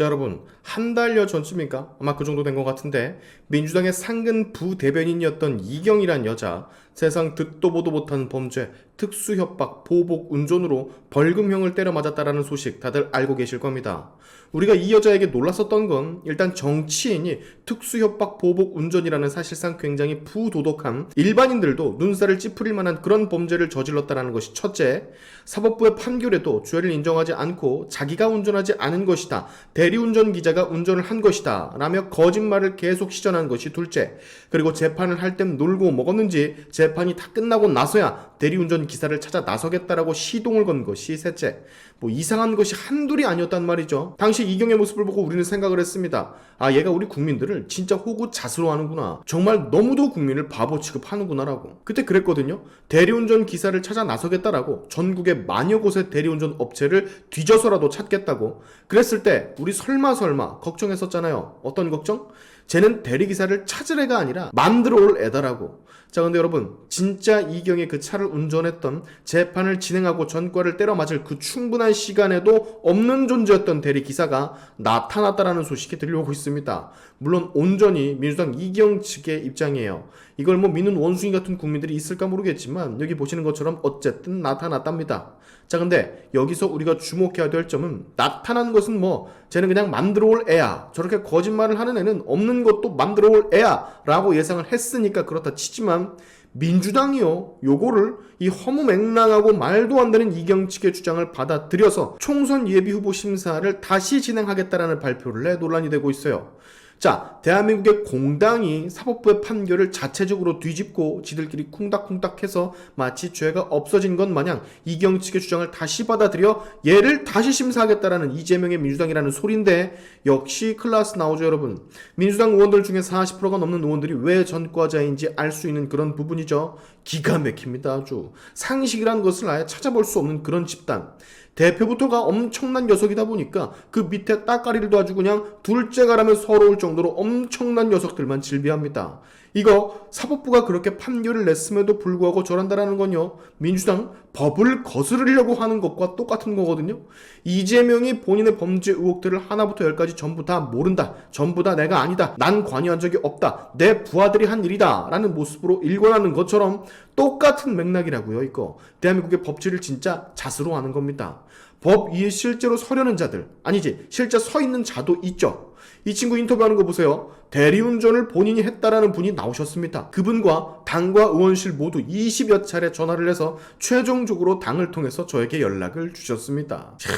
자 여러분 한 달여 전쯤인가? 아마 그 정도 된 것 같은데 민주당의 상근 부대변인이었던 이경이란 여자 세상 듣도 보도 못한 범죄 특수 협박 보복 운전으로 벌금형을 때려 맞았다라는 소식 다들 알고 계실 겁니다. 우리가 이 여자에게 놀랐었던 건 일단 정치인이 특수 협박 보복 운전이라는 사실상 굉장히 부도덕한 일반인들도 눈살을 찌푸릴 만한 그런 범죄를 저질렀다라는 것이 첫째 사법부의 판결에도 죄를 인정하지 않고 자기가 운전하지 않은 것이다 대리운전 기자가 운전을 한 것이다 라며 거짓말을 계속 시전한 것이 둘째 그리고 재판을 할 땐 놀고 먹었는지 재판이 다 끝나고 나서야 대리운전 기사를 찾아 나서겠다라고 시동을 건 것이 셋째 뭐 이상한 것이 한둘이 아니었단 말이죠. 당시 이경의 모습을 보고 우리는 생각을 했습니다. 아 얘가 우리 국민들을 진짜 호구 자수로 하는구나. 정말 너무도 국민을 바보 취급하는구나라고. 그때 그랬거든요. 대리운전 기사를 찾아 나서겠다라고 전국의 만여 곳의 대리운전 업체를 뒤져서라도 찾겠다고. 그랬을 때 우리 설마 설마 걱정했었잖아요. 어떤 걱정? 쟤는 대리기사를 찾을 애가 아니라 만들어 올 애다라고. 자 근데 여러분 진짜 이경의 그 차를 운전했던 재판을 진행하고 전과를 때려 맞을 그 충분한 시간에도 없는 존재였던 대리 기사가 나타났다라는 소식이 들려오고 있습니다. 물론 온전히 민주당 이경 측의 입장이에요. 이걸 뭐 믿는 원숭이 같은 국민들이 있을까 모르겠지만 여기 보시는 것처럼 어쨌든 나타났답니다. 자 근데 여기서 우리가 주목해야 될 점은 나타난 것은 뭐 쟤는 그냥 만들어 올 애야. 저렇게 거짓말을 하는 애는 없는 것도 만들어 올 애야 라고 예상을 했으니까 그렇다 치지만 민주당이요. 요거를 이 허무맹랑하고 말도 안 되는 이경 측의 주장을 받아들여서 총선 예비 후보 심사를 다시 진행하겠다라는 발표를 내 논란이 되고 있어요 자, 대한민국의 공당이 사법부의 판결을 자체적으로 뒤집고 지들끼리 쿵닥쿵닥해서 마치 죄가 없어진 것 마냥 이경 측의 주장을 다시 받아들여 얘를 다시 심사하겠다라는 이재명의 민주당이라는 소린데 역시 클라스 나오죠 여러분. 민주당 의원들 중에 40%가 넘는 의원들이 왜 전과자인지 알 수 있는 그런 부분이죠. 기가 막힙니다 아주. 상식이라는 것을 아예 찾아볼 수 없는 그런 집단. 대표부터가 엄청난 녀석이다 보니까 그 밑에 따까리를 아주 그냥 둘째가라면 서러울 정도로 엄청난 녀석들만 질비합니다. 이거 사법부가 그렇게 판결을 냈음에도 불구하고 저런다라는 건요. 민주당 법을 거스르려고 하는 것과 똑같은 거거든요. 이재명이 본인의 범죄 의혹들을 하나부터 열까지 전부 다 모른다. 전부 다 내가 아니다. 난 관여한 적이 없다. 내 부하들이 한 일이다. 라는 모습으로 일관하는 것처럼 똑같은 맥락이라고요. 이거. 대한민국의 법치를 진짜 자수로 하는 겁니다. 법 위에 실제로 서려는 자들 아니지 실제 서 있는 자도 있죠. 이 친구 인터뷰하는 거 보세요. 대리운전을 본인이 했다라는 분이 나오셨습니다. 그분과 당과 의원실 모두 20여 차례 전화를 해서 최종적으로 당을 통해서 저에게 연락을 주셨습니다. 차,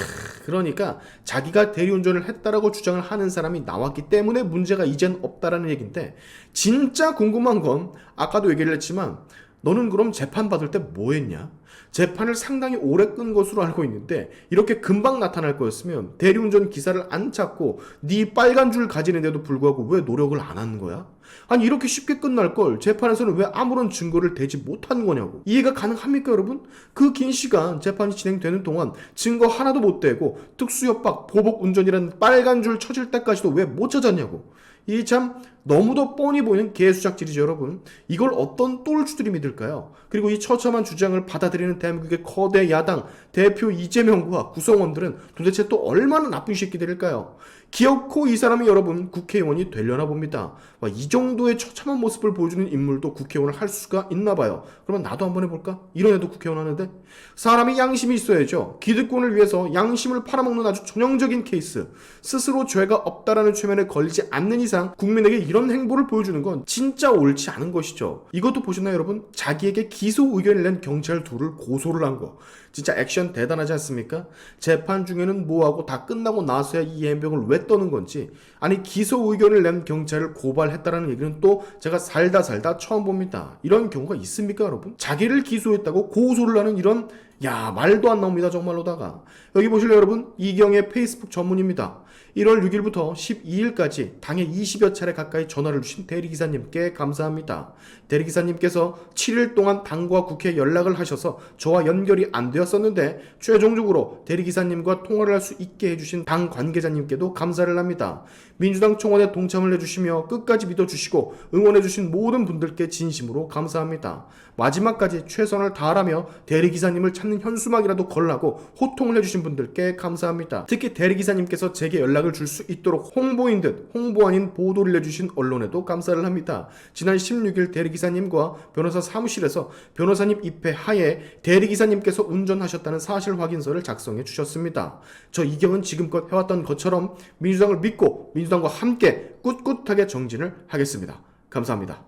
그러니까 자기가 대리운전을 했다라고 주장을 하는 사람이 나왔기 때문에 문제가 이젠 없다라는 얘기인데 진짜 궁금한 건 아까도 얘기를 했지만 너는 그럼 재판 받을 때 뭐 했냐? 재판을 상당히 오래 끈 것으로 알고 있는데 이렇게 금방 나타날 거였으면 대리운전 기사를 안 찾고 네 빨간 줄 가지는데도 불구하고 왜 노력을 안 하는 거야? 아니 이렇게 쉽게 끝날 걸 재판에서는 왜 아무런 증거를 대지 못한 거냐고 이해가 가능합니까 여러분? 그 긴 시간 재판이 진행되는 동안 증거 하나도 못 대고 특수협박 보복 운전이라는 빨간 줄 쳐질 때까지도 왜 못 찾았냐고 이참 너무도 뻔히 보이는 개수작질이죠 여러분. 이걸 어떤 똘주들이 믿을까요? 그리고 이 처참한 주장을 받아들이는 대한민국의 거대 야당 대표 이재명과 구성원들은 도대체 또 얼마나 나쁜 새끼들일까요? 기어코 이 사람이 여러분 국회의원이 되려나 봅니다. 와, 이 정도의 처참한 모습을 보여주는 인물도 국회의원을 할 수가 있나 봐요. 그러면 나도 한번 해볼까? 이런 애도 국회의원 하는데? 사람이 양심이 있어야죠. 기득권을 위해서 양심을 팔아먹는 아주 전형적인 케이스. 스스로 죄가 없다라는 최면에 걸리지 않는 이상 국민에게 이런 행보를 보여주는 건 진짜 옳지 않은 것이죠. 이것도 보셨나요, 여러분? 자기에게 기소 의견을 낸 경찰 둘을 고소를 한 거. 진짜 액션 대단하지 않습니까? 재판 중에는 뭐하고 다 끝나고 나서야 이 해명을 왜 떠는 건지. 아니, 기소 의견을 낸 경찰을 고발했다라는 얘기는 또 제가 살다 살다 처음 봅니다. 이런 경우가 있습니까, 여러분? 자기를 기소했다고 고소를 하는 이런 야 말도 안 나옵니다 정말로다가. 여기 보실래요 여러분? 이경의 페이스북 전문입니다. 1월 6일부터 12일까지 당에 20여 차례 가까이 전화를 주신 대리기사님께 감사합니다. 대리기사님께서 7일 동안 당과 국회에 연락을 하셔서 저와 연결이 안 되었었는데 최종적으로 대리기사님과 통화를 할 수 있게 해주신 당 관계자님께도 감사를 합니다. 민주당 청원에 동참을 해주시며 끝까지 믿어주시고 응원해주신 모든 분들께 진심으로 감사합니다. 마지막까지 최선을 다하라며 대리기사님을 찾는 큰 현수막이라도 걸라고 호통을 해주신 분들께 감사합니다. 특히 대리기사님께서 제게 연락을 줄 수 있도록 홍보인 듯 홍보 아닌 보도를 내주신 언론에도 감사를 합니다. 지난 16일 대리기사님과 변호사 사무실에서 변호사님 입회 하에 대리기사님께서 운전하셨다는 사실 확인서를 작성해 주셨습니다. 저 이경은 지금껏 해왔던 것처럼 민주당을 믿고 민주당과 함께 꿋꿋하게 정진을 하겠습니다. 감사합니다.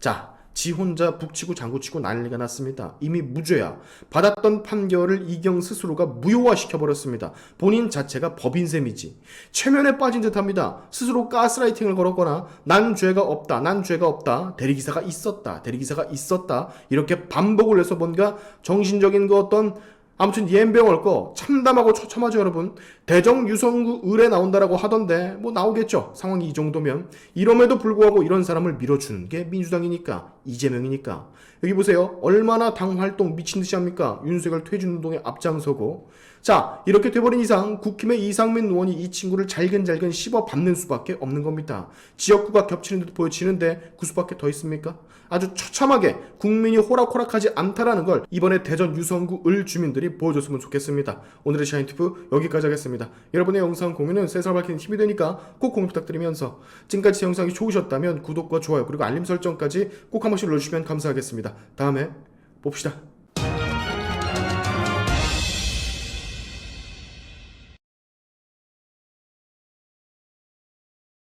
자, 지 혼자 북치고 장구치고 난리가 났습니다. 이미 무죄야. 받았던 판결을 이경 스스로가 무효화시켜버렸습니다. 본인 자체가 법인 셈이지. 최면에 빠진 듯합니다. 스스로 가스라이팅을 걸었거나 난 죄가 없다, 난 죄가 없다, 대리기사가 있었다, 대리기사가 있었다 이렇게 반복을 해서 뭔가 정신적인 그 어떤 아무튼 옌병을 거 참담하고 처참하죠 여러분 대정 유성구 을에 나온다라고 하던데 뭐 나오겠죠 상황이 이 정도면 이럼에도 불구하고 이런 사람을 밀어주는 게 민주당이니까 이재명이니까. 여기 보세요. 얼마나 당 활동 미친 듯이 합니까? 윤석열 퇴진 운동에 앞장서고. 자 이렇게 돼버린 이상 국힘의 이상민 의원이 이 친구를 잘근잘근 씹어 밟는 수밖에 없는 겁니다. 지역구가 겹치는 듯 보여지는데 그 수밖에 더 있습니까? 아주 처참하게 국민이 호락호락하지 않다라는 걸 이번에 대전 유성구 을 주민들이 보여줬으면 좋겠습니다. 오늘의 샤인투프 여기까지 하겠습니다. 여러분의 영상 공유는 세살 밝히는 힘이 되니까 꼭 공유 부탁드리면서 지금까지 제 영상이 좋으셨다면 구독과 좋아요 그리고 알림 설정까지 꼭 한 번씩 눌러주시면 감사하겠습니다. 다음에 봅시다.